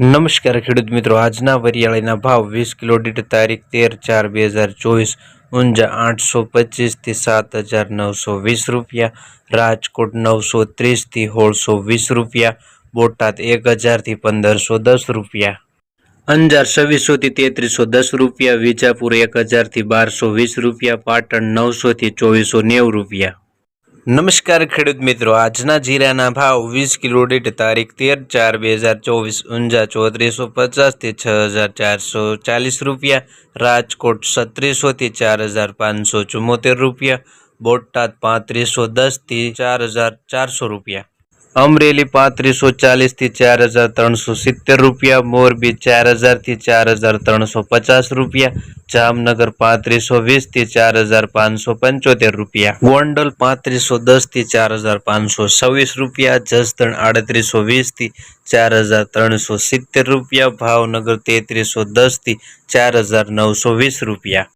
નમસ્કાર ખેડૂત મિત્રો, આજના વરિયાળીના ભાવ વીસ કિલો દીઠ તારીખ તેર ચાર બે હજાર ચોવીસ, ઊંઝા આઠસો પચીસથી સાત હજાર નવસો વીસ રૂપિયા, રાજકોટ નવસો ત્રીસથી સોળસો વીસ રૂપિયા, બોટાદ એક હજારથી પંદરસો દસ રૂપિયા. અંજાર છવ્વીસોથી તેત્રીસો દસ રૂપિયા, વિજાપુર એક હજારથી બારસો વીસ રૂપિયા, પાટણ નવસોથી ચોવીસો નેવું રૂપિયા. નમસ્કાર ખેડૂત મિત્રો, આજના જીરાના ભાવ વીસ કિલો દીઠ તારીખ તેર ચાર બે હજાર ચોવીસ, ઊંઝા ચોત્રીસો પચાસથી છ હજાર ચારસો ચાલીસ રૂપિયા, રાજકોટ સત્રીસોથી ચાર હજાર પાંચસો ચુમ્મોતેર રૂપિયા, બોટાદ પાંત્રીસો દસથી ચાર હજાર ચારસો રૂપિયા. અમરેલી પાંત્રીસો ચાલીસથી ચાર હજાર ત્રણસો સિત્તેર રૂપિયા મોરબી ચાર હજારથી ચાર હજાર ત્રણસો પચાસ રૂપિયા જામનગર પાંત્રીસો વીસથી ચાર હજાર પાંચસો પંચોતેર રૂપિયા ગોંડલ પાંત્રીસો દસથી ચાર હજાર પાંચસો છવ્વીસ રૂપિયા જસદણ આડત્રીસો વીસથી ચાર હજાર ત્રણસો સિત્તેર રૂપિયા ભાવનગર તેત્રીસો દસથી ચાર હજાર નવસો વીસ રૂપિયા